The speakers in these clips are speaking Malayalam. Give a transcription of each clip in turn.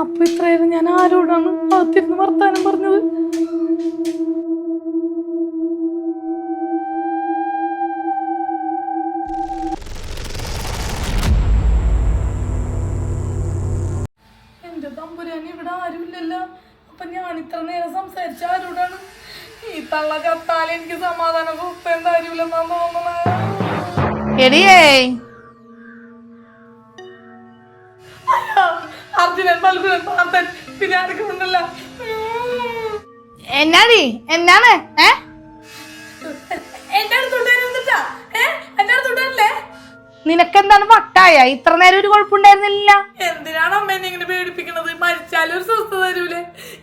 അപ്പൊ ഇത്രയേരം ഞാൻ ആരോടാണ് അകത്തിരുന്ന് വർത്താനം പറഞ്ഞത്? എന്റെ തമ്പുരാൻ ഇവിടെ ആരുമില്ലല്ലോ. അപ്പൊ ഞാൻ ഇത്ര നേരം സംസാരിച്ച ആരോടാണ്? ഈ തള്ള ചത്താൽ എനിക്ക് സമാധാനം ഉപ്പ ആരുമില്ലെന്നാ തോന്നണേ? എടിയേ അർജുനൻ മൽഗുനൻ പാർത്തൻ പിന്നെ എന്നാടി? ഏ? എന്റെ ഏ? എന്റെ വരില്ലേ നിനക്കെന്താണ് വട്ടായ? ഇത്ര നേരം ഒരു കുഴപ്പമുണ്ടായിരുന്നില്ല. എന്തിനാണ് അമ്മ എന്നെ ഇങ്ങനെ പേടിപ്പിക്കുന്നത് മരിച്ചാലും ഒരു സ്വസ്ഥത തരൂലേ.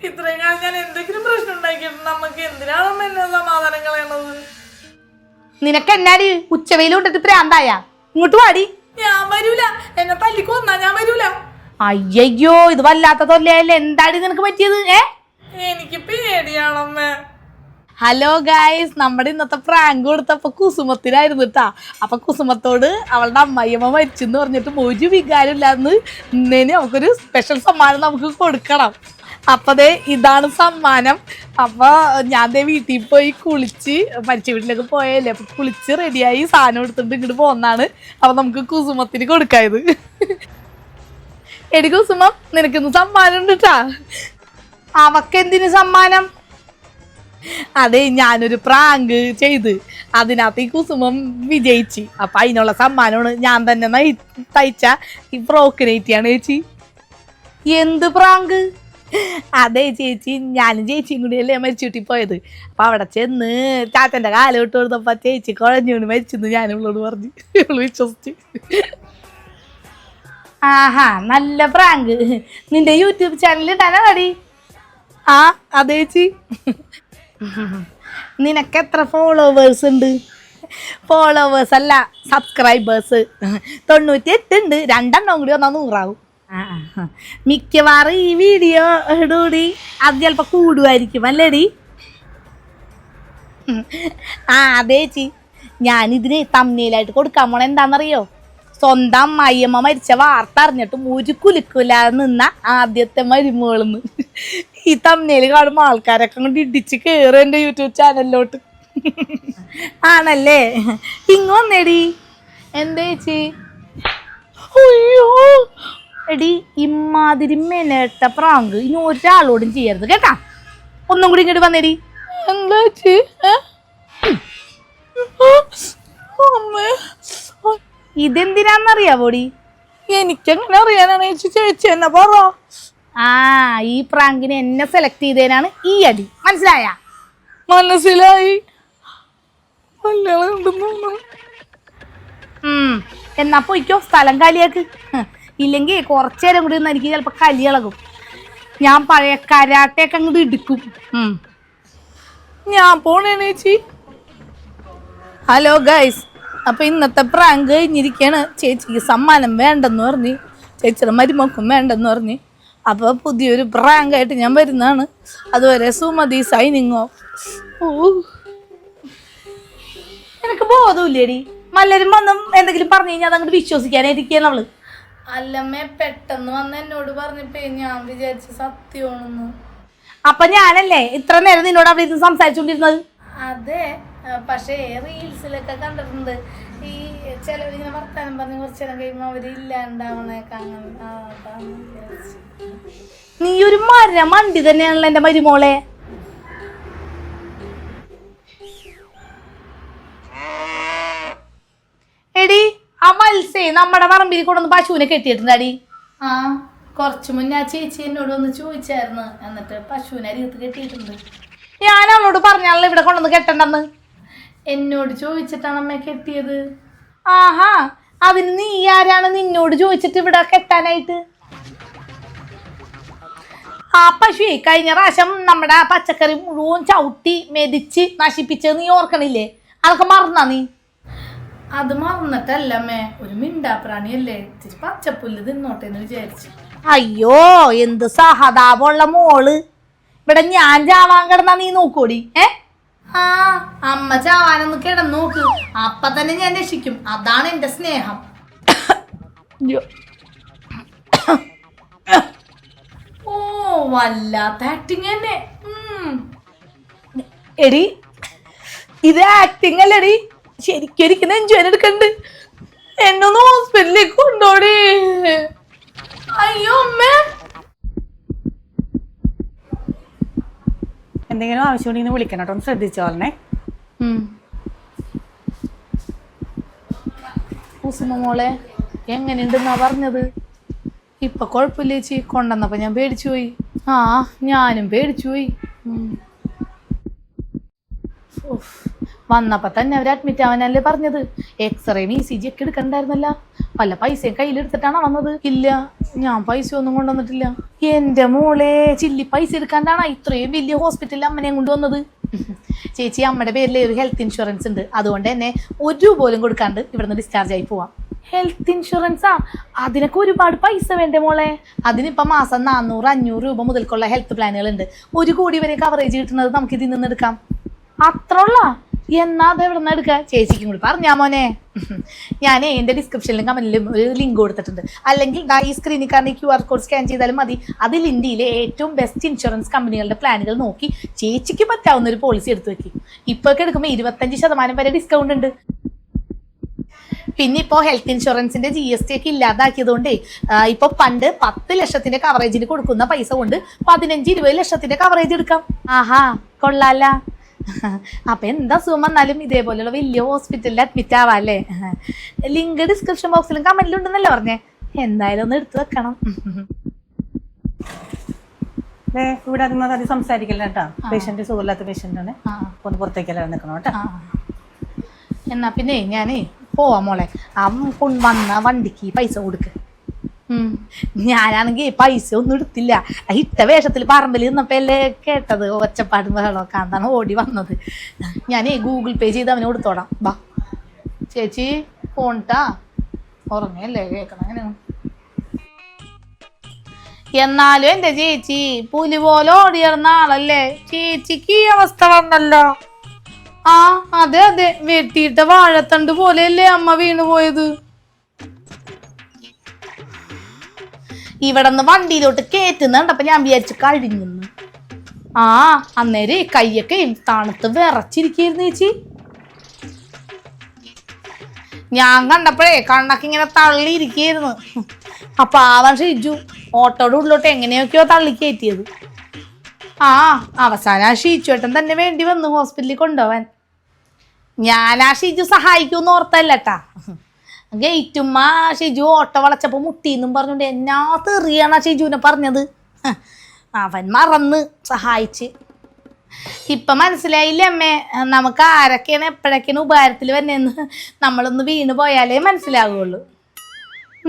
ഇത്രയും കാലം ഞാൻ എന്തെങ്കിലും പ്രശ്നം ഉണ്ടാക്കിയിട്ടുണ്ട് നമുക്ക് എന്തിനാണ് അമ്മ എന്നെ സമാധാനം കളയണത്? നിനക്ക് എന്നാടി? ഉച്ചവെയിൽ കൊണ്ടിട്ട് പ്രാന്തായ? ഇങ്ങോട്ട് വാടി. ഞാൻ വരൂല. എന്നെ തല്ലിക്കൊന്നാ ഞാൻ വരൂല. അയ്യയ്യോ ഇത് വല്ലാത്ത തൊല്ലയല്ലേ എന്താടി നിനക്ക് പറ്റിയത്? ഏ? എനിക്ക് പേടിയാണമ്മേ ഹലോ ഗായ്സ് നമ്മുടെ ഇന്നത്തെ പ്രാങ്ക് കൊടുത്തപ്പോ കുസുമത്തിനായിരുന്നു കേട്ടാ അപ്പൊ കുസുമത്തോട് അവളുടെ അമ്മയമ്മ മരിച്ചെന്ന് പറഞ്ഞിട്ട് ഒരു വികാരം വികാരമില്ലാന്ന് ഇന്നേന് നമുക്കൊരു സ്പെഷ്യൽ സമ്മാനം നമുക്ക് കൊടുക്കണം. അപ്പതേ ഇതാണ് സമ്മാനം. അപ്പൊ ഞാൻ ദേ വീട്ടിൽ പോയി കുളിച്ച് മരിച്ച വീട്ടിലേക്ക് പോയല്ലേ? അപ്പൊ കുളിച്ച് റെഡിയായി സാധനം എടുത്തിട്ട് ഇങ്ങോട്ട് പോന്നാണ്. അപ്പൊ നമുക്ക് കുസുമത്തിന് കൊടുക്കായത് എടി സുമ നിനക്കിന്ന് സമ്മാനം ഉണ്ട് കേട്ടാ അവക്കെന്തിന് സമ്മാനം? അതെ ഞാനൊരു പ്രാങ്ക് ചെയ്ത്. അതിനകത്ത് ഈ കുസുമം വിജയിച്ച്. അപ്പൊ അതിനുള്ള സമ്മാനമാണ് ഞാൻ തന്നെ തയ്ച്ച ഈ ഫ്രോക്ക് നൈറ്റിയാണ് ചേച്ചി. എന്ത് പ്രാങ്ക്? അതെ ചേച്ചി ഞാനും ചേച്ചിയും കൂടി അല്ലേ മരിച്ചുട്ടി പോയത്. അപ്പൊ അവിടെ ചെന്ന് ചാച്ചന്റെ കാലോട്ട് കൊടുത്തപ്പോ ചേച്ചി കുഴഞ്ഞു മരിച്ചെന്ന് ഞാൻ ഇവളോട് പറഞ്ഞു. ഇവൾ വിശ്വസിച്ച്. ആഹാ നല്ല പ്രാങ്ക്. നിന്റെ യൂട്യൂബ് ചാനലിൽ തന്നെ നടി ആ അതെ ചേച്ചി. നിനക്ക് എത്ര ഫോളോവേഴ്സ് ഉണ്ട്? ഫോളോവേഴ്സ് അല്ല സബ്സ്ക്രൈബേഴ്സ് തൊണ്ണൂറ്റി എട്ട് ഉണ്ട്. രണ്ടെണ്ണം കൂടി വന്നാൽ നൂറാവും. മിക്കവാറും ഈ വീഡിയോ കൂടി അത് ചിലപ്പോൾ കൂടുമായിരിക്കും അല്ലേടി? ആ അതെ ചേച്ചി. ഞാനിതിന് തമ്മിലായിട്ട് കൊടുക്കാൻ പോണ എന്താണെന്നറിയോ? സ്വന്തം മയ്യമ്മ മരിച്ച വാർത്ത അറിഞ്ഞിട്ടും ഒരു കുലുക്കൂലാതെ നിന്ന ആദ്യത്തെ മരുമകളെന്ന്. ഈ തമ്മയിൽ കാണുമ്പോൾ ആൾക്കാരൊക്കെ കൊണ്ട് ഇടിച്ച് കയറും എന്റെ യൂട്യൂബ് ചാനലിലോട്ട് ആണല്ലേ? ഇങ്ങ് വന്നേടി. എന്താ ചേച്ചി? അയ്യോ. എടി ഇമ്മാതിരി മെനട്ട പ്രാങ്ക്. ഇനി ഒരാളോടും ചെയ്യരുത് കേട്ടാ. ഒന്നും കൂടി ഇങ്ങോട്ട് വന്നേടി. എന്താ ചേച്ചി? അമ്മേ. ഇതെന്തിനാന്നറിയാവോടി? എനിക്കെങ്ങനെ അറിയാനാണ് ചേച്ചി? ചേച്ചി എന്നെ പറ. ആ ഈ പ്രാങ്കിന് എന്നെ സെലക്ട് ചെയ്തതിനാണ് ഈ അടി. മനസ്സിലായ? മനസ്സിലായി. എന്നാ പോയിക്കോ സ്ഥലം കാലിയാക്ക്. ഇല്ലെങ്കിൽ കുറച്ചു നേരം കൂടി എനിക്ക് ചിലപ്പോൾ കലി ഇളകും. ഞാൻ പഴയ കരാട്ടയൊക്കെ അങ്ങോട്ട് എടുക്കും. ഞാൻ പോണേ ചേച്ചി. ഹലോ ഗൈസ് അപ്പൊ ഇന്നത്തെ പ്രാങ്ക് കഴിഞ്ഞിരിക്കാണ് ചേച്ചിക്ക് സമ്മാനം വേണ്ടെന്ന് പറഞ്ഞ്. ചേച്ചിയുടെ മരുമക്കും വേണ്ടെന്ന് പറഞ്ഞ്. അപ്പൊ പുതിയൊരു പ്രാങ്കായിട്ട് ഞാൻ വരുന്നതാണ്. അതുവരെ സുമതി സൈനിങ്ങോ ഓ എനിക്ക് ബോധമില്ലേടി? മല്ലരും വന്നും എന്തെങ്കിലും പറഞ്ഞു കഴിഞ്ഞാൽ അതങ്ങോട്ട് വിശ്വസിക്കാനായിരിക്കുകയാണ് അവൾ. അല്ലമ്മേ പെട്ടെന്ന് വന്ന് എന്നോട് പറഞ്ഞപ്പോ ഞാൻ വിചാരിച്ച സത്യമാണെന്ന്. അപ്പൊ ഞാനല്ലേ ഇത്ര നേരം നിന്നോട് അവിടെ ഇരുന്ന് സംസാരിച്ചുകൊണ്ടിരുന്നത് അതെ. പക്ഷേ റീൽസിലൊക്കെ കണ്ടിട്ടുണ്ട്. ഈ ചിലവരിങ്ങനെ വർത്താനം പറഞ്ഞ് കുറച്ച് നേരം കഴിയുമ്പോൾ അവർ ഇല്ലാണ്ടാവണേക്കെ നീ ഒരു മര മണ്ടി തന്നെയാണല്ലോ എന്റെ മരുമോളെ. എടി ആ മത്സ്യ നമ്മുടെ പറമ്പിൽ കൊണ്ടൊന്ന് പശുവിനെ കെട്ടിയിട്ടുണ്ടാടി. ആ കുറച്ചു മുന്നേ ആ ചേച്ചി എന്നോട് ഒന്ന് ചോദിച്ചായിരുന്നു. എന്നിട്ട് പശുവിനെ അരികത്ത് കെട്ടിയിട്ടുണ്ട്. ഞാൻ അവളോട് പറഞ്ഞാണല്ലോ ഇവിടെ കൊണ്ടൊന്ന് കെട്ടണ്ടെന്ന്. എന്നോട് ചോദിച്ചിട്ടാണ് അമ്മ കെട്ടിയത്. ആഹാ അതിന് നീ ആരാണ് നിന്നോട് ചോദിച്ചിട്ട് ഇവിടെ കെട്ടാനായിട്ട്? ആ പശുവേ കഴിഞ്ഞ പ്രാവശ്യം നമ്മുടെ ആ പച്ചക്കറി മുഴുവൻ ചവിട്ടി മെതിച്ച് നശിപ്പിച്ചത് നീ ഓർക്കണില്ലേ? അതൊക്കെ മറന്നാ നീ? അത് മറന്നിട്ടല്ല അമ്മേ ഒരു മിണ്ടാപ്രാണിയല്ലേ? ഇത്തിരി പച്ചപ്പുല്ല് തിന്നോട്ടെ എന്ന് വിചാരിച്ചു. അയ്യോ എന്ത് സഹതാപമുള്ള മോൾ. ഇവിടെ ഞാൻ ചാവാൻ കിടന്നാ നീ നോക്കൂടി ഏ? ആ അമ്മ ചാവാനൊന്ന് കിടന്നു നോക്ക് അപ്പൊ തന്നെ ഞാൻ രക്ഷിക്കും. അതാണ് എന്റെ സ്നേഹം. വല്ലാത്ത ആക്ടിങ് തന്നെ. എടി ഇത് ആക്ടിങ് അല്ലടി. ശരിക്കും എനിക്ക് നെഞ്ചുവേന എടുക്കണ്ട്. എന്നൊന്ന് ഹോസ്പിറ്റലിലേക്ക് കൊണ്ടോടി അയ്യോ അമ്മേ എന്തെങ്കിലും ആവശ്യമുണ്ടെങ്കിൽ വിളിക്കണം കേട്ടോ. ഒന്ന് ശ്രദ്ധിച്ചോളണേ കുസുമ മോളെ എങ്ങനെയുണ്ടെന്നാ പറഞ്ഞത്? ഇപ്പൊ കുഴപ്പമില്ല ചേച്ചി കൊണ്ടുവന്നപ്പോ ഞാൻ പേടിച്ചു പോയി. ആ ഞാനും പേടിച്ചു പോയി. ഉം. വന്നപ്പോ തന്നെ അവർ അഡ്മിറ്റ് ആവാനല്ലേ പറഞ്ഞത്? എക്സ്റേ ഇ സി ജി ഒക്കെ എടുക്കണ്ടായിരുന്നല്ല. പല പൈസയും കയ്യിലെടുത്തിട്ടാണോ വന്നത്? ഇല്ല. ഞാൻ പൈസ ഒന്നും കൊണ്ടുവന്നിട്ടില്ല. എന്റെ മോളെ ചില്ലി പൈസ എടുക്കാണ്ടാണ് ഇത്രയും വലിയ ഹോസ്പിറ്റലിൽ അമ്മനെയും കൊണ്ടുവന്നത് ചേച്ചി അമ്മയുടെ പേരിൽ ഒരു ഹെൽത്ത് ഇൻഷുറൻസ് ഉണ്ട്. അതുകൊണ്ട് തന്നെ ഒരു പോലും കൊടുക്കാണ്ട് ഇവിടുന്ന് ഡിസ്ചാർജ് ആയി പോവാം. ഹെൽത്ത് ഇൻഷുറൻസാ അതിനൊക്കെ ഒരുപാട് പൈസ വേണ്ടേ മോളെ? അതിനിപ്പം മാസം നാനൂറ് അഞ്ഞൂറ് രൂപ മുതൽക്കുള്ള ഹെൽത്ത് പ്ലാനുകൾ ഉണ്ട് ഒരു കോടി വരെ കവറേജ് കിട്ടുന്നത് നമുക്ക് ഇതിൽ നിന്ന് എടുക്കാം അത്ര എന്നാ അത് എവിടെ നിന്ന് എടുക്കുക ചേച്ചിക്കും കൂടി പറഞ്ഞാ മോനെ. ഞാൻ എന്റെ ഡിസ്ക്രിപ്ഷനിലും കമന്റിലും ഒരു ലിങ്ക് കൊടുത്തിട്ടുണ്ട്. അല്ലെങ്കിൽ ഈ സ്ക്രീനിൽ കാണുന്ന ക്യു ആർ കോഡ് സ്കാൻ ചെയ്താലും മതി. അതിൽ ഇന്ത്യയിലെ ഏറ്റവും ബെസ്റ്റ് ഇൻഷുറൻസ് കമ്പനികളുടെ പ്ലാനുകൾ നോക്കി ചേച്ചിക്ക് പറ്റാവുന്ന ഒരു പോളിസി എടുത്തു വെക്കും. ഇപ്പോൾ ഒക്കെ എടുക്കുമ്പോൾ ഇരുപത്തഞ്ച് ശതമാനം വരെ ഡിസ്കൗണ്ട് ഉണ്ട്. പിന്നെ ഇപ്പോൾ ഹെൽത്ത് ഇൻഷുറൻസിന്റെ ജി എസ് ടി ഒക്കെ ഇല്ലാതാക്കിയതുകൊണ്ടേ ഇപ്പൊ പണ്ട് പത്ത് ലക്ഷത്തിന്റെ കവറേജിന് കൊടുക്കുന്ന പൈസ കൊണ്ട് പതിനഞ്ച് ഇരുപത് ലക്ഷത്തിന്റെ കവറേജ് എടുക്കാം. ആഹാ കൊള്ളാല അപ്പൊ എന്താ സുഖം വന്നാലും ഇതേപോലെയുള്ള വലിയ ഹോസ്പിറ്റലിൽ അഡ്മിറ്റ് ആവാല്ലേ ലിങ്ക് ഡിസ്ക്രിപ്ഷൻ ബോക്സിലും കമന്റിലും ഉണ്ടെന്നല്ലേ പറഞ്ഞേ? എന്തായാലും ഒന്ന് എടുത്തു വെക്കണം. ഇവിടെ അത് സംസാരിക്കല്ലേ കേട്ടോ? പേഷ്യന്റ് സുഖമില്ലാത്ത പേഷ്യന്റ് ആണ്. ഒന്ന് പുറത്തേക്കെല്ലാം നിൽക്കണം കേട്ടോ. എന്നാ പിന്നെ ഞാനേ പോവാ മോളെ. ആ കൊണ്ട് വന്ന വണ്ടിക്ക് പൈസ കൊടുക്ക്. ഞാനാണെങ്കി പൈസ ഒന്നും എടുത്തില്ല. ഇട്ട വേഷത്തിൽ പറമ്പിൽ നിന്നപ്പോ അല്ലേ കേട്ടത്? ഒച്ചപ്പാടും ബഹളമൊക്കെ അതാണ് ഓടി വന്നത്. ഞാനേ ഗൂഗിൾ പേ ചെയ്ത് അവന് കൊടുത്തോടാം. ബാ. ചേച്ചി ഫോണിട്ടാ ഉറങ്ങല്ലേ? കേക്കണം അങ്ങനെയാണ് എന്നാലും എന്റെ ചേച്ചി പുലി പോലെ ഓടിയർന്ന ആളല്ലേ? ചേച്ചിക്ക് ഈ അവസ്ഥ വന്നല്ലോ. ആ അതെ അതെ. വെട്ടിയിട്ട വാഴത്തണ്ട് പോലെയല്ലേ അമ്മ വീണു പോയത് ഇവിടെന്ന് വണ്ടിയിലോട്ട് കേറ്റുന്നുണ്ടപ്പോ ഞാൻ വിചാരിച്ചു കഴിഞ്ഞെന്ന് ആ അന്നേരെ കയ്യൊക്കെ തണുത്ത് വിറച്ചിരിക്കായിരുന്നു ചേച്ചി. ഞാൻ കണ്ടപ്പോഴേ കണ്ണൊക്കെ ഇങ്ങനെ തള്ളിയിരിക്കായിരുന്നു അപ്പൊ ആവാൻ ഷിജു ഓട്ടോയുടെ ഉള്ളിലോട്ട് എങ്ങനെയൊക്കെയോ തള്ളി കയറ്റിയത് ആ അവസാനം ആ ഷീച്ചുവേട്ടൻ തന്നെ വേണ്ടി വന്നു ഹോസ്പിറ്റലിൽ കൊണ്ടുപോവാൻ. ഞാൻ ആ ഷീജു സഹായിക്കുമെന്ന് ഓർത്തല്ലട്ടാ ഗേറ്റുമ്മ ഷിജു ഓട്ടോ വളച്ചപ്പോൾ മുട്ടിന്നും പറഞ്ഞോണ്ട് എന്നാ തെറിയാണ് ഷിജുവിനെ പറഞ്ഞത്? അവൻ മറന്ന് സഹായിച്ച്. ഇപ്പൊ മനസ്സിലായില്ലേ അമ്മേ? നമുക്ക് ആരൊക്കെയാണ് എപ്പോഴൊക്കെയാണ് ഉപകാരത്തിൽ വരുന്നതെന്ന്? നമ്മളൊന്ന് വീണ് പോയാലേ മനസ്സിലാകുള്ളൂ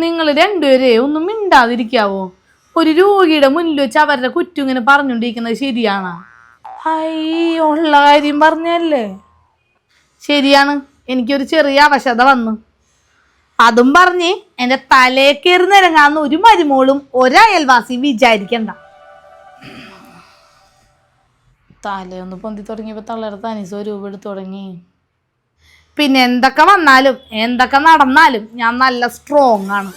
നിങ്ങൾ രണ്ടുപേരെ ഒന്നും മിണ്ടാതിരിക്കാവോ? ഒരു രോഗിയുടെ മുന്നിൽ വെച്ച് അവരുടെ കുറ്റം ഇങ്ങനെ പറഞ്ഞുകൊണ്ടിരിക്കുന്നത് ശരിയാണോ. ഹൈ ഉള്ള കാര്യം പറഞ്ഞല്ലേ? ശരിയാണ്. എനിക്കൊരു ചെറിയ അവശത വന്നു. അതും പറഞ്ഞ് എന്റെ തലേ കയറുന്നിറങ്ങാന്ന് ഒരു മരുമോളും ഒരയൽവാസി വിചാരിക്കണ്ട. തലയൊന്ന് പൊന്തി തുടങ്ങിയപ്പോൾ തള്ളയുടെ തനി സ്വരൂപം എടുത്തു തുടങ്ങി. പിന്നെ എന്തൊക്കെ വന്നാലും എന്തൊക്കെ നടന്നാലും ഞാൻ നല്ല സ്ട്രോങ് ആണ്.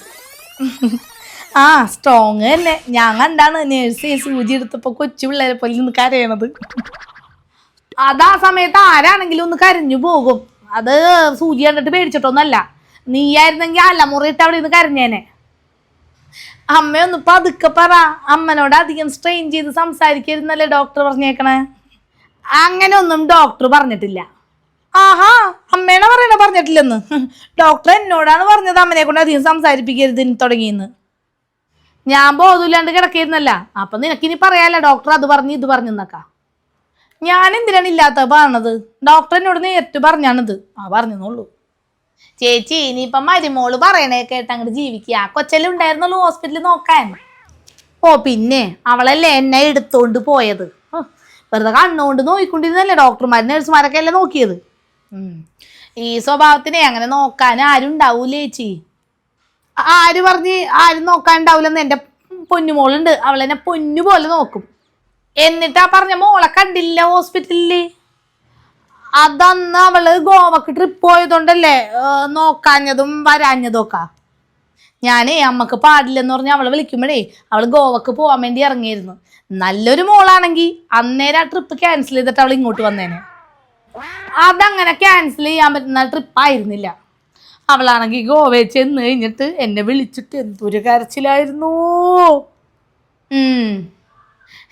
ആ സ്ട്രോങ് തന്നെ. ഞാൻ കണ്ടാണ് നേഴ്സ് സൂചി എടുത്തപ്പോൾ കൊച്ചു പിള്ളേരെ പോലെ ഒന്ന് കരയണത്. അതാ സമയത്ത് ആരാണെങ്കിലും ഒന്ന് കരഞ്ഞു പോകും. അത് സൂചി കണ്ടിട്ട് പേടിച്ചിട്ടൊന്നല്ല നീയായിരുന്നെങ്കിൽ അലമുറയിട്ട് അവിടെ നിന്ന് കരഞ്ഞേനെ. അമ്മയൊന്ന് പതുക്കെ പറ. അമ്മനോട് അധികം സ്ട്രെയിൻ ചെയ്ത് സംസാരിക്കരുന്നല്ലേ ഡോക്ടർ പറഞ്ഞേക്കണേ? അങ്ങനെ ഒന്നും ഡോക്ടർ പറഞ്ഞിട്ടില്ല. ആഹാ അമ്മേനെ പറയണ പറഞ്ഞിട്ടില്ലെന്ന്. ഡോക്ടർ എന്നോടാണ് പറഞ്ഞത് അമ്മനെ കൊണ്ട് അധികം സംസാരിപ്പിക്കരുത് തുടങ്ങിയെന്ന്. ഞാൻ ബോധമില്ലാണ്ട് കിടക്കിയിരുന്നല്ല. അപ്പൊ നിനക്കിനി പറയാല്ല ഡോക്ടർ അത് പറഞ്ഞു ഇത് പറഞ്ഞു എന്നൊക്കെ. ഞാൻ എന്തിനാണ് ഇല്ലാത്ത പറഞ്ഞത്? ഡോക്ടർ എന്നോട് നേരിട്ട് പറഞ്ഞാണിത്. ആ പറഞ്ഞെന്നുള്ളൂ ചേച്ചി ഇനിയിപ്പം മരുമോൾ പറയണേ കേട്ട് അങ്ങോട്ട് ജീവിക്കുക ആ ഹോസ്പിറ്റലിൽ നോക്കാൻ. ഓ പിന്നെ അവളല്ലേ എന്നെ എടുത്തോണ്ട് പോയത്. വെറുതെ കണ്ണുകൊണ്ട് നോക്കിക്കൊണ്ടിരുന്നല്ലേ ഡോക്ടർമാർ നഴ്സുമാരൊക്കെ അല്ലേ നോക്കിയത്? ഈ സ്വഭാവത്തിനെ അങ്ങനെ നോക്കാൻ ആരും ഉണ്ടാവൂലേ ചേച്ചി? ആര് പറഞ്ഞ് ആരും നോക്കാൻ ഉണ്ടാവില്ലെന്ന് എന്റെ പൊന്നുമോളുണ്ട്. അവളെന്നെ പൊന്നു പോലെ നോക്കും. എന്നിട്ടാ പറഞ്ഞ മോളെ കണ്ടില്ല ഹോസ്പിറ്റലിൽ അതന്ന് അവൾ ഗോവക്ക് ട്രിപ്പ് പോയതുകൊണ്ടല്ലേ ഏർ നോക്കാഞ്ഞതും വരാഞ്ഞതും ഒക്കെ ഞാനേ അമ്മയ്ക്ക് പാടില്ലെന്ന് പറഞ്ഞ് അവളെ വിളിക്കുമ്പോഴേ അവൾ ഗോവക്ക് പോകാൻ വേണ്ടി ഇറങ്ങിയിരുന്നു. നല്ലൊരു മോളാണെങ്കിൽ അന്നേരം ആ ട്രിപ്പ് ക്യാൻസൽ ചെയ്തിട്ട് അവൾ ഇങ്ങോട്ട് വന്നേനെ. അതങ്ങനെ ക്യാൻസൽ ചെയ്യാൻ പറ്റുന്ന ട്രിപ്പ് ആയിരുന്നില്ല. അവളാണെങ്കിൽ ഗോവയിൽ ചെന്ന് കഴിഞ്ഞിട്ട് എന്നെ വിളിച്ചിട്ട് എന്തൊരു കരച്ചിലായിരുന്നു. ഉം.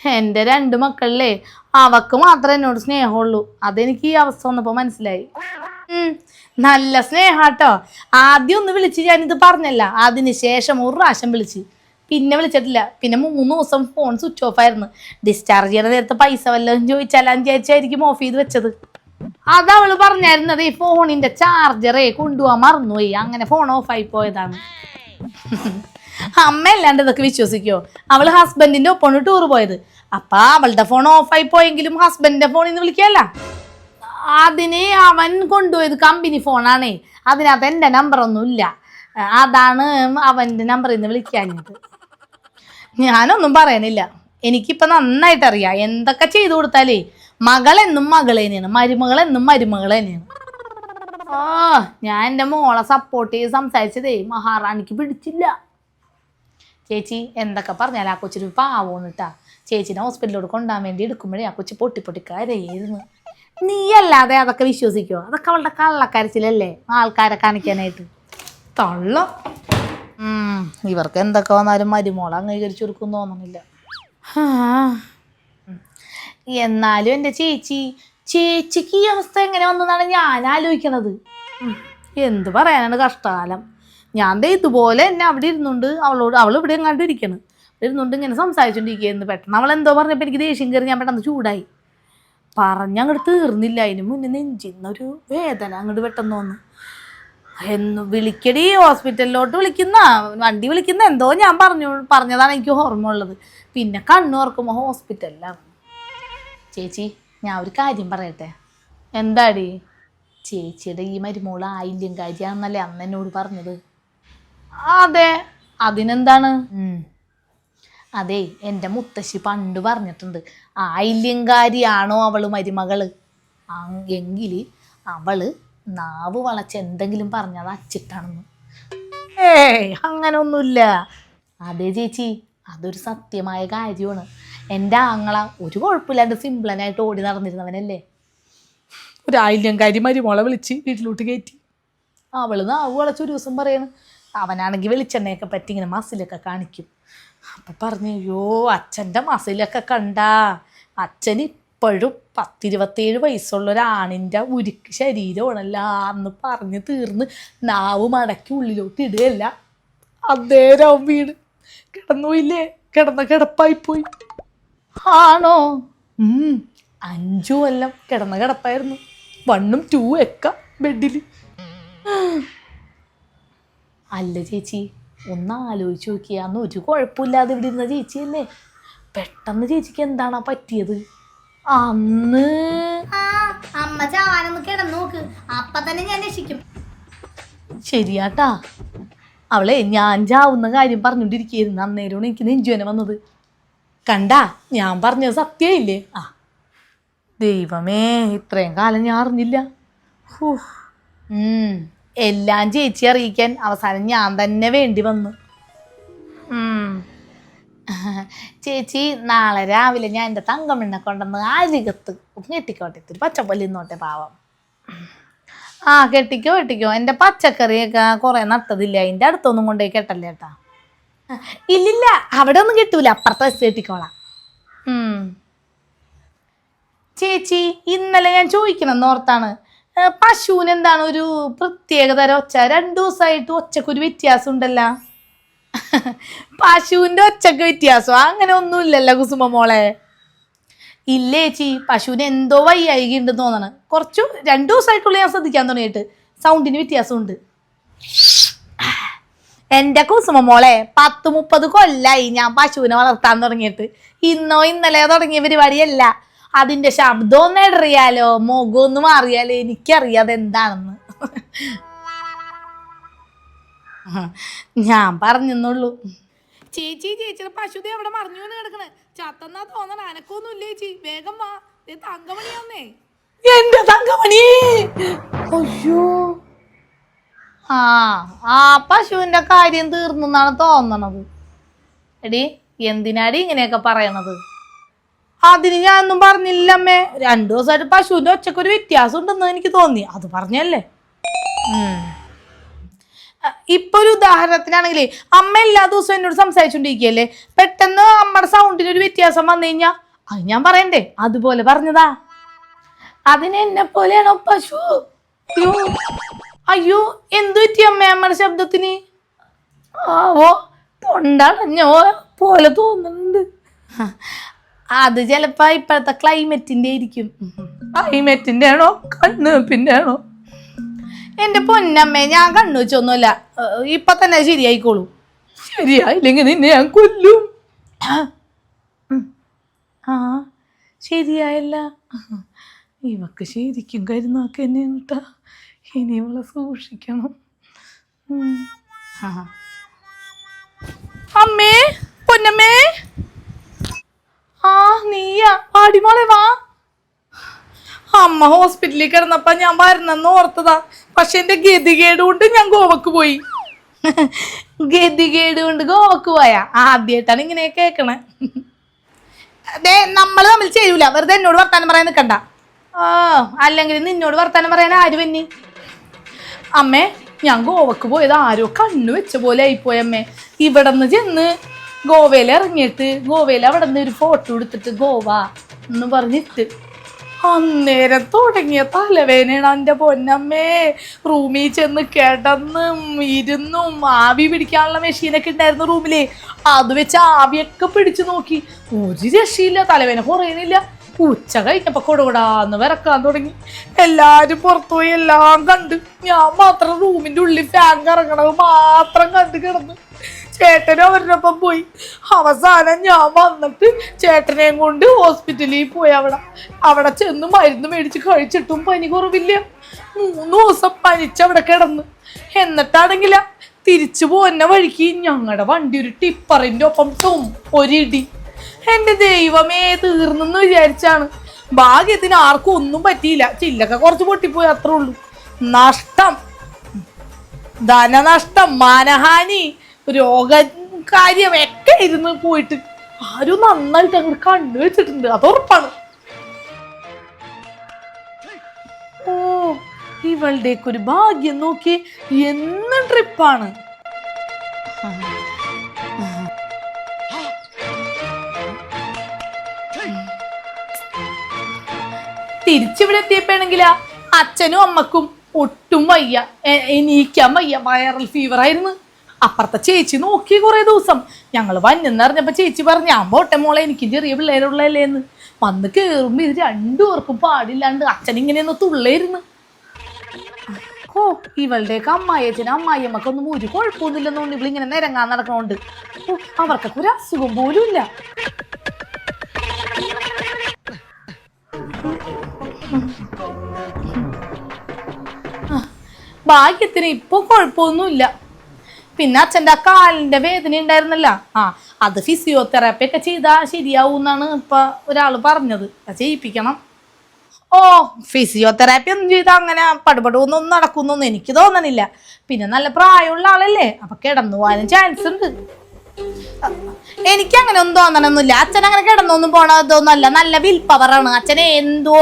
എന്റെ രണ്ട് മക്കളിലെ അവക്ക് മാത്രമേ എന്നോട് സ്നേഹമുള്ളൂ. അതെനിക്ക് ഈ അവസ്ഥ വന്നപ്പോൾ മനസ്സിലായി. നല്ല സ്നേഹാട്ടോ. ആദ്യം ഒന്ന് വിളിച്ച് ഞാനിത് പറഞ്ഞല്ല. അതിന് ശേഷം ഒരു പ്രാവശ്യം വിളിച്ച്. പിന്നെ വിളിച്ചിട്ടില്ല. പിന്നെ മൂന്ന് ദിവസം ഫോൺ സ്വിച്ച് ഓഫ് ആയിരുന്നു. ഡിസ്ചാർജ് ചെയ്യണ നേരത്തെ പൈസ വല്ലതും ചോദിച്ചാലാന്ന് വിചാരിച്ചായിരിക്കും ഓഫ് ചെയ്ത് വെച്ചത്. അത് അവൾ പറഞ്ഞായിരുന്നത് ഈ ഫോണിന്റെ ചാർജറേ കൊണ്ടുപോകാൻ മറന്നുപോയി. അങ്ങനെ ഫോൺ ഓഫ് ആയി പോയതാണ്. അമ്മ അല്ലാണ്ട് ഇതൊക്കെ വിശ്വസിക്കോ? അവൾ ഹസ്ബൻഡിന്റെ ഒപ്പം ടൂർ പോയത്. അപ്പൊ അവളുടെ ഫോൺ ഓഫ് ആയി പോയെങ്കിലും ഹസ്ബൻഡിന്റെ ഫോണിൽ നിന്ന് വിളിക്കല്ല അതിന് അവൻ കൊണ്ടുപോയത് കമ്പനി ഫോണാണേ അതിനകത്ത് എന്റെ നമ്പറൊന്നുമില്ല അതാണ് അവന്റെ നമ്പറിൽ നിന്ന് വിളിക്കാഞ്ഞത്. ഞാനൊന്നും പറയണില്ല. എനിക്കിപ്പോൾ നന്നായിട്ട് അറിയാം എന്തൊക്കെ ചെയ്തു കൊടുത്താലേ? മകളെന്നും മകൾ തന്നെയാണ്. മരുമകളെന്നും മരുമകൾ തന്നെയാണ്. ഓ ഞാൻ എന്റെ മോളെ സപ്പോർട്ട് ചെയ്ത് സംസാരിച്ചതേ മഹാറാണിക്ക് പിടിച്ചില്ല. ചേച്ചി എന്തൊക്കെ പറഞ്ഞാൽ ആ പാവോന്നിട്ടാ ചേച്ചിനെ ഹോസ്പിറ്റലിലോട് കൊണ്ടാൻ വേണ്ടി എടുക്കുമ്പോഴേ ആ കൊച്ചി പൊട്ടി പൊട്ടി കരയായിരുന്നു നീ അല്ലാതെ അതൊക്കെ വിശ്വസിക്കോ അതൊക്കെ അവളുടെ കള്ളക്കരച്ചിലല്ലേ? ആൾക്കാരെ കാണിക്കാനായിട്ട്. തള്ള. ഇവർക്ക് എന്തൊക്കെ വന്നാലും മരുമോളെ അംഗീകരിച്ചു കൊടുക്കും തോന്നുന്നില്ല. എന്നാലും എന്റെ ചേച്ചി ചേച്ചിക്ക് ഈ അവസ്ഥ എങ്ങനെ വന്നതാണ് ഞാൻ ആലോചിക്കുന്നത്. എന്ത് പറയാനാണ് കഷ്ടകാലം. ഞാൻ ദേ ഇതുപോലെ എന്നെ അവിടെ ഇരുന്നുണ്ട് അവളോട് അവൾ ഇവിടെ എങ്ങാണ്ട് ഇരിക്കണം. ഇവിടെ ഇരുന്നുണ്ട് ഇങ്ങനെ സംസാരിച്ചുകൊണ്ടിരിക്കുകയായിരുന്നു പെട്ടെന്ന്. അവൾ എന്തോ പറഞ്ഞപ്പോൾ എനിക്ക് ദേഷ്യം കയറി ഞാൻ പെട്ടെന്ന് ചൂടായി. പറഞ്ഞങ്ങോട്ട് തീർന്നില്ല. അതിന് മുന്നേ നെഞ്ചിന്നൊരു വേദന അങ്ങോട്ട് പെട്ടെന്ന് വന്നു. എന്ന് വിളിക്കടി ഹോസ്പിറ്റലിലോട്ട് വിളിക്കുന്ന വണ്ടി വിളിക്കുന്ന എന്തോ ഞാൻ പറഞ്ഞു പറഞ്ഞതാണ് എനിക്ക് ഓർമ്മ ഉള്ളത്. പിന്നെ കണ്ണു ഓർക്കുമ്പോൾ ഹോസ്പിറ്റലിലാണ്. ചേച്ചി ഞാൻ ഒരു കാര്യം പറയട്ടെ? എന്താടി? ചേച്ചിയുടെ ഈ മരുമോൾ ആയില്യം കാര്യമാണെന്നല്ലേ അന്ന് എന്നോട് പറഞ്ഞത്? അതെ. അതിനെന്താണ്. അതെ എന്റെ മുത്തശ്ശി പണ്ട് പറഞ്ഞിട്ടുണ്ട് ആയില്യങ്കാരിയാണോ അവൾ മരുമകൾ? എങ്കിൽ അവൾ നാവ് വളച്ച് എന്തെങ്കിലും പറഞ്ഞത് അച്ചിട്ടാണെന്ന്. ഏയ് അങ്ങനൊന്നുമില്ല. അതെ ചേച്ചി അതൊരു സത്യമായ കാര്യമാണ്. എന്റെ ആങ്ങള ഒരു കുഴപ്പമില്ലാണ്ട് സിമ്പിളനായിട്ട് ഓടി നടന്നിരുന്നവനല്ലേ? ഒരു ആയില്യങ്കാരി മരുമോളെ വിളിച്ച് വീട്ടിലോട്ട് കയറ്റി. അവൾ നാവ് വളച്ച് ഒരു ദിവസം പറയണ് അവനാണെങ്കിൽ വെളിച്ചെണ്ണയൊക്കെ പറ്റി ഇങ്ങനെ മസിലൊക്കെ കാണിക്കും. അപ്പം പറഞ്ഞു അയ്യോ അച്ഛന്റെ മസിലൊക്കെ കണ്ടാ. അച്ഛൻ ഇപ്പോഴും പത്തിരുപത്തേഴ് വയസ്സുള്ള ഒരാണിന്റെ ഉരുക്ക് ശരീരമാണല്ല എന്ന് പറഞ്ഞ് തീർന്ന് നാവ് മടക്കി ഉള്ളിലോട്ട് ഇടുകയല്ല. അന്നേരം വീട് കിടന്നുപോയില്ലേ കിടന്ന കിടപ്പായിപ്പോയി ആണോ? അഞ്ചു കൊല്ലം കിടന്ന കിടപ്പായിരുന്നു. വണ്ണും ടൂ ഒക്കെ ബെഡിൽ അല്ല ചേച്ചി ഒന്ന് ആലോചിച്ച് നോക്കിയ അന്ന് ഒരു കുഴപ്പമില്ലാതെ ഇവിടെ ഇരുന്ന ചേച്ചിയല്ലേ പെട്ടെന്ന് ചേച്ചിക്ക് എന്താണ് പറ്റിയത്? അന്ന് അമ്മ ചാനൊന്ന് കിടന്നു നോക്ക്. അപ്പൊ തന്നെ ഞാൻ രക്ഷിക്കും. ശരിയാട്ടാ. അവളെ ഞാൻ ചാവുന്ന കാര്യം പറഞ്ഞുകൊണ്ടിരിക്കുകയായിരുന്നു. അന്നേരമാണ് എനിക്ക് നെഞ്ചുവന വന്നത്. കണ്ടാ ഞാൻ പറഞ്ഞത് സത്യമില്ലേ ആ. ദൈവമേ ഇത്രയും കാലം ഞാൻ അറിഞ്ഞില്ല. എല്ലാം ചേച്ചി അറിയിക്കാൻ അവസാനം ഞാൻ തന്നെ വേണ്ടി വന്നു. ചേച്ചി നാളെ രാവിലെ ഞാൻ എന്റെ തങ്കമണ്ണ കൊണ്ടുവന്ന് അരികത്ത് ഞെട്ടിക്കോട്ടെ ഇത്തിരി പച്ചപ്പല്ലി നിന്നോട്ടെ പാവം. ആ കെട്ടിക്കോ കെട്ടിക്കോ. എന്റെ പച്ചക്കറിയൊക്കെ കുറേ നട്ടതില്ല? അതിന്റെ അടുത്തൊന്നും കൊണ്ടുപോയി കെട്ടല്ലേ ഏട്ടാ? ഇല്ലില്ല അവിടെ ഒന്നും കിട്ടൂല. അപ്പുറത്തെ വെച്ച് കെട്ടിക്കോളാം. ചേച്ചി ഇന്നലെ ഞാൻ ചോദിക്കണം എന്നോർത്താണ് ഏ, പശുവിന് എന്താണ് ഒരു പ്രത്യേക തരം ഒച്ച? രണ്ടു ദിവസമായിട്ട് ഒച്ചക്കൊരു വ്യത്യാസം ഉണ്ടല്ലോ പശുവിന്റെ ഒച്ചക്ക് വ്യത്യാസം. അങ്ങനെ ഒന്നുമില്ലല്ലോ കുസുമ മോളെ. ഇല്ല ചേച്ചി പശുവിന് എന്തോ വയ്യായിക ഉണ്ടെന്ന് തോന്നണം. കുറച്ചു രണ്ടു ദിവസമായിട്ടുള്ള ഞാൻ ശ്രദ്ധിക്കാൻ തുടങ്ങിയിട്ട്. സൗണ്ടിന് വ്യത്യാസമുണ്ട്. എന്റെ കുസുമ മോളെ പത്ത് മുപ്പത് കൊല്ലായി ഞാൻ പശുവിനെ വളർത്താൻ തുടങ്ങിയിട്ട്. ഇന്നോ ഇന്നലെ തുടങ്ങിയ പരിപാടിയല്ല. അതിന്റെ ശബ്ദം ഒന്ന് ഇടറിയാലോ മുഖമൊന്നും അറിയാലോ? എനിക്കറിയാതെ എന്താണെന്ന് ഞാൻ പറഞ്ഞെന്നുള്ളൂ. ചേച്ചി ചേച്ചിയുടെ പശുതി അവിടെ മറിഞ്ഞു കിടക്കണേ. ചത്തന്നാ തോന്നണ? അനക്കൊന്നുമില്ല ചേച്ചി? വേഗം വാ. തങ്കമണിയാന്നേ എന്റെ തങ്കമണി! അയ്യോ. ആ ആ പശുവിന്റെ കാര്യം തീർന്നെന്നാണ് തോന്നണത്. എടി എന്തിനാടി ഇങ്ങനെയൊക്കെ പറയണത്? അതിന് ഞാനൊന്നും പറഞ്ഞില്ലമ്മേ. രണ്ടു ദിവസമായിട്ട് പശുവിന്റെ ഒച്ചക്ക് ഒരു വ്യത്യാസം ഉണ്ടെന്ന് എനിക്ക് തോന്നി. അത് പറഞ്ഞല്ലേ? ഇപ്പൊ ഒരു ഉദാഹരണത്തിനാണെങ്കിൽ അമ്മ എല്ലാ ദിവസവും എന്നോട് സംസാരിച്ചോണ്ടിരിക്കുകയല്ലേ? പെട്ടെന്ന് അമ്മയുടെ സൗണ്ടിന് ഒരു വ്യത്യാസം വന്നു കഴിഞ്ഞാ അത് ഞാൻ പറയണ്ടേ? അതുപോലെ പറഞ്ഞതാ. അതിന് എന്നെ പോലെയാണോ പശു? അയ്യോ അയ്യോ എന്തു അമ്മ അമ്മയുടെ ശബ്ദത്തിന്? ആവോ തൊണ്ടടഞ്ഞോ പോലെ തോന്നുന്നുണ്ട്. അത് ചിലപ്പോ ഇപ്പോഴത്തെ ക്ലൈമറ്റിന്റെ ആയിരിക്കും. ക്ലൈമറ്റിന്റെ ആണോ കണ്ണ് പിന്നെ ആണോ എന്റെ പൊന്നമ്മേ ഞാൻ കണ്ണു വെച്ചൊന്നുമില്ല. ഇപ്പൊ തന്നെ ശരിയായിക്കോളൂ. ശരിയായില്ലെങ്കിൽ നിന്നെ ഞാൻ കൊല്ലും. ആ. ശരിയായല്ല. ഇവക്ക് ശരിക്കും കരുന്നാക്ക് എന്നെ കേട്ടാ ഇനി ഇവളെ സൂക്ഷിക്കണം. അമ്മേ പൊന്നമ്മേ. ആ നീയാ. ആടിമോളെ വാ. അമ്മ ഹോസ്പിറ്റലിൽ കിടന്നപ്പോ ഞാൻ വരണമെന്ന് ഓർത്തതാ. പക്ഷെ എന്റെ ഗതികേട് കൊണ്ട് ഞാൻ ഗോവക്ക് പോയി. ഗതികേട് കൊണ്ട് ഗോവക്ക് പോയാ? ആദ്യമായിട്ടാണ് ഇങ്ങനെ കേക്കണേ. അതെ നമ്മൾ തമ്മിൽ ചെയ്യൂല വെറുതെ എന്നോട് വർത്താനം പറയാൻ നിൽക്കണ്ട ഓ അല്ലെങ്കിൽ നിന്നോട് വർത്താനം പറയാൻ ആര് പിന്നെ അമ്മേ ഞാൻ ഗോവക്ക് പോയത് ആരോ കണ്ണു വെച്ച പോലെ ആയിപ്പോയമ്മേ ഇവിടെ നിന്ന് ചെന്ന് ഗോവയിൽ ഇറങ്ങിയിട്ട് ഗോവയിൽ അവിടെ നിന്ന് ഒരു ഫോട്ടോ എടുത്തിട്ട് ഗോവ എന്ന് പറഞ്ഞിട്ട് അന്നേരം തുടങ്ങിയ തലവേനയാണ് എന്റെ പൊന്നമ്മേ. റൂമിൽ ചെന്ന് കിടന്നും ഇരുന്നും ആവി പിടിക്കാനുള്ള മെഷീനൊക്കെ ഉണ്ടായിരുന്നു റൂമിലെ. അത് വെച്ച് ആവിയൊക്കെ പിടിച്ചു നോക്കി. ഒരു രക്ഷയില്ല തലവേന കുറയുന്നില്ല ഉച്ച കഴിഞ്ഞപ്പോൾ കൊടുകൂടാന്ന് വിറക്കാൻ തുടങ്ങി. എല്ലാരും പുറത്തുപോയി എല്ലാം കണ്ട്. ഞാൻ മാത്രം റൂമിന്റെ ഉള്ളിൽ ഫാൻ കറങ്ങണത് മാത്രം കണ്ട് കിടന്ന്. ചേട്ടനും അവരുടെ ഒപ്പം പോയി. അവസാനം ഞാൻ വന്നിട്ട് ചേട്ടനെയും കൊണ്ട് ഹോസ്പിറ്റലിൽ പോയി അവിടെ. അവിടെ ചെന്ന് മരുന്ന് മേടിച്ച് കഴിച്ചിട്ടും പനി കുറവില്ല. മൂന്ന് ദിവസം പനിച്ചവിടെ കിടന്ന്. എന്നിട്ടാണെങ്കില തിരിച്ചു പോന്ന വഴിക്ക് ഞങ്ങളുടെ വണ്ടി ഒരു ടിപ്പറിന്റെ ഒപ്പം ടും ഒരിടി. എന്റെ ദൈവമേ തീർന്നെന്ന് വിചാരിച്ചാണ്. ഭാഗ്യത്തിന് ആർക്കും ഒന്നും പറ്റിയില്ല. ചില്ലൊക്കെ കുറച്ച് പൊട്ടിപ്പോയി അത്രേ ഉള്ളൂ. നഷ്ടം. ധനനഷ്ടം മാനഹാനി. രോഗകാര്യം ഒക്കെ ഇരുന്ന് പോയിട്ട് ആരും നന്നായിട്ട് അങ്ങോട്ട് കണ്ടു വെച്ചിട്ടുണ്ട്. അത് ഉറപ്പാണ്. ഓ ഇവളുടെയൊക്കെ ഒരു ഭാഗ്യം നോക്കി എന്നും ട്രിപ്പാണ്. തിരിച്ചിവിടെ എത്തിയപ്പോണെങ്കിലാ അച്ഛനും അമ്മക്കും ഒട്ടും വയ്യ. എനിക്കാൻ വയ്യ. വൈറൽ ഫീവർ ആയിരുന്നു. അപ്പുറത്തെ ചേച്ചി നോക്കി കുറെ ദിവസം. ഞങ്ങൾ വന്നെന്ന് അറിഞ്ഞപ്പോൾ ചേച്ചി പറഞ്ഞു പോട്ടെ മോളെ എനിക്ക് ചെറിയ പിള്ളേരുള്ളല്ലേ എന്ന് വന്ന് കയറുമ്പോൾ ഇത് രണ്ടു പേർക്കും പാടില്ലാണ്ട് അച്ഛൻ ഇങ്ങനെയൊന്ന് തുള്ളേരുന്നു. ഓ ഇവളുടെയൊക്കെ അമ്മായിയച്ഛനും അമ്മായിയമ്മക്കൊന്നും ഒരു കുഴപ്പമൊന്നുമില്ലെന്ന് തോന്നി ഇവളിങ്ങനെ നിരങ്ങാൻ നടക്കണോണ്ട്. ഓ അവർക്കൊക്കെ ഒരു അസുഖം പോലും ഇല്ല. ഭാഗ്യത്തിന് ഇപ്പൊ കുഴപ്പമൊന്നുമില്ല. പിന്നെ അച്ഛന്റെ ആ കാലിന്റെ വേദന ഉണ്ടായിരുന്നല്ല. ആ അത് ഫിസിയോതെറാപ്പി ഒക്കെ ചെയ്താൽ ശരിയാവും എന്നാണ് ഇപ്പം ഒരാൾ പറഞ്ഞത്. ചെയ്യിപ്പിക്കണം. ഓ ഫിസിയോതെറാപ്പി ഒന്നും ചെയ്താൽ അങ്ങനെ പടുപടുവൊന്നും നടക്കുന്നൊന്നും എനിക്ക് തോന്നണില്ല. പിന്നെ നല്ല പ്രായമുള്ള ആളല്ലേ അപ്പം കിടന്നു പോകാനും ചാൻസ് ഉണ്ട്. എനിക്ക് അങ്ങനെ ഒന്നും തോന്നണമൊന്നുമില്ല അച്ഛൻ അങ്ങനെ കിടന്നൊന്നും പോണതൊന്നുമല്ല നല്ല വിൽ പവറാണ് അച്ഛന്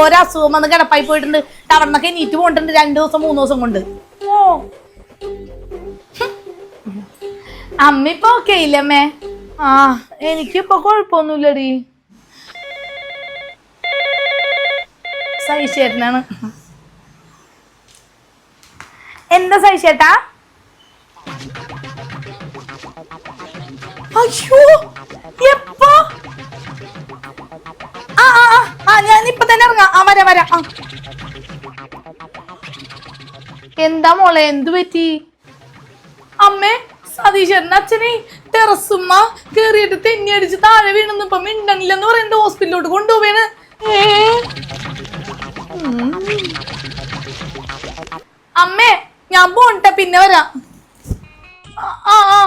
ഒരു അസുഖം വന്ന് കിടപ്പായി പോയിട്ടുണ്ട്. അവിടെ നിന്നൊക്കെ എണീറ്റ് പോയിട്ടുണ്ട് രണ്ടു ദിവസം മൂന്ന് ദിവസം കൊണ്ട്. ഓ അമ്മ ഇപ്പൊ ഓക്കെ ഇല്ലമ്മേ ആ എനിക്കിപ്പോ കുഴപ്പമൊന്നുമില്ലടി. സഹിച്ചേട്ടനാണ് എന്താ സഹിച്ചേട്ടാ അയ്യോ എപ്പോ? ആ ആ, ആ ഞാൻ ഇപ്പൊ തന്നെ ഇറങ്ങാം. ആ വരാ വരാം. ആ. എന്താ മോളെ എന്തു പറ്റി? അമ്മേ സതീശേട്ടൻ അച്ഛനെ ടെറസുമ്മ കേറിയിട്ട് തെന്നി അടിച്ച് താഴെ വീണെന്ന് ഇപ്പൊ മിണ്ടനില്ലെന്ന് പറയുന്നത് ഹോസ്പിറ്റലിലോട്ട് കൊണ്ടുപോവേണ്. ഏ? അമ്മേ ഞാൻ പോണ്ട പിന്നെ വരാ. ആ ആ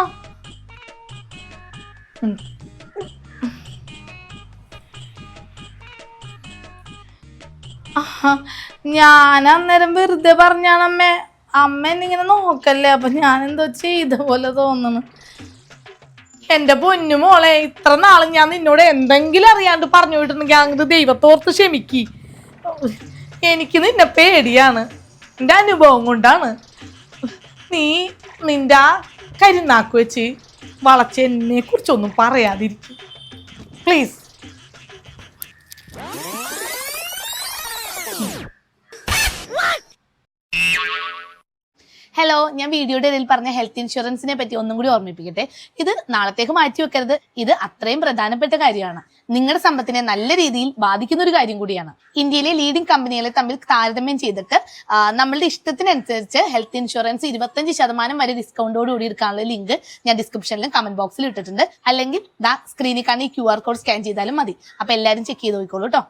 ഞാൻ അന്നേരം വെറുതെ പറഞ്ഞാണമ്മേ. അമ്മ എന്നിങ്ങനെ നോക്കല്ലേ? അപ്പൊ ഞാൻ എന്തോ ചെയ്ത പോലെ തോന്നുന്നു. എന്റെ പൊന്നു മോളെ ഇത്ര നാളും ഞാൻ നിന്നോട് എന്തെങ്കിലും അറിയാണ്ട് പറഞ്ഞു വിട്ടിട്ടുണ്ടെങ്കിൽ അങ്ങനെ ദൈവത്തോർത്ത് ക്ഷമിക്ക്. എനിക്ക് നിന്നെ പേടിയാണ്. എന്റെ അനുഭവം കൊണ്ടാണ്. നീ നിന്റെ ആ കരിനാക്ക് വെച്ച് വളച്ച് എന്നെ കുറിച്ചൊന്നും പറയാതിരിക്കും. പ്ലീസ് ഹലോ ഞാൻ വീഡിയോയുടെ ഇടയിൽ പറഞ്ഞ ഹെൽത്ത് ഇൻഷുറൻസിനെ പറ്റി ഒന്നും കൂടി ഓർമ്മിപ്പിക്കട്ടെ. ഇത് നാളത്തേക്ക് മാറ്റി വെക്കരുത്. ഇത് അത്രയും പ്രധാനപ്പെട്ട കാര്യമാണ്. നിങ്ങളുടെ സമ്പത്തിനെ നല്ല രീതിയിൽ ബാധിക്കുന്ന ഒരു കാര്യം കൂടിയാണ്. ഇന്ത്യയിലെ ലീഡിംഗ് കമ്പനികളെ തമ്മിൽ താരതമ്യം ചെയ്തിട്ട് നമ്മളുടെ ഇഷ്ടത്തിനനുസരിച്ച് ഹെൽത്ത് ഇൻഷുറൻസ് ഇരുപത്തഞ്ച് ശതമാനം വരെ ഡിസ്കൗണ്ടോട് കൂടി എടുക്കാനുള്ള ലിങ്ക് ഞാൻ ഡിസ്ക്രിപ്ഷനിലും കമന്റ് ബോക്സിൽ ഇട്ടിട്ടുണ്ട്. അല്ലെങ്കിൽ ദാ സ്ക്രീനിൽ കാണുന്ന ഈ ക്യു ആർ കോഡ് സ്കാൻ ചെയ്താലും മതി. അപ്പൊ എല്ലാവരും ചെക്ക് ചെയ്ത് നോക്കിക്കോളൂ കേട്ടോ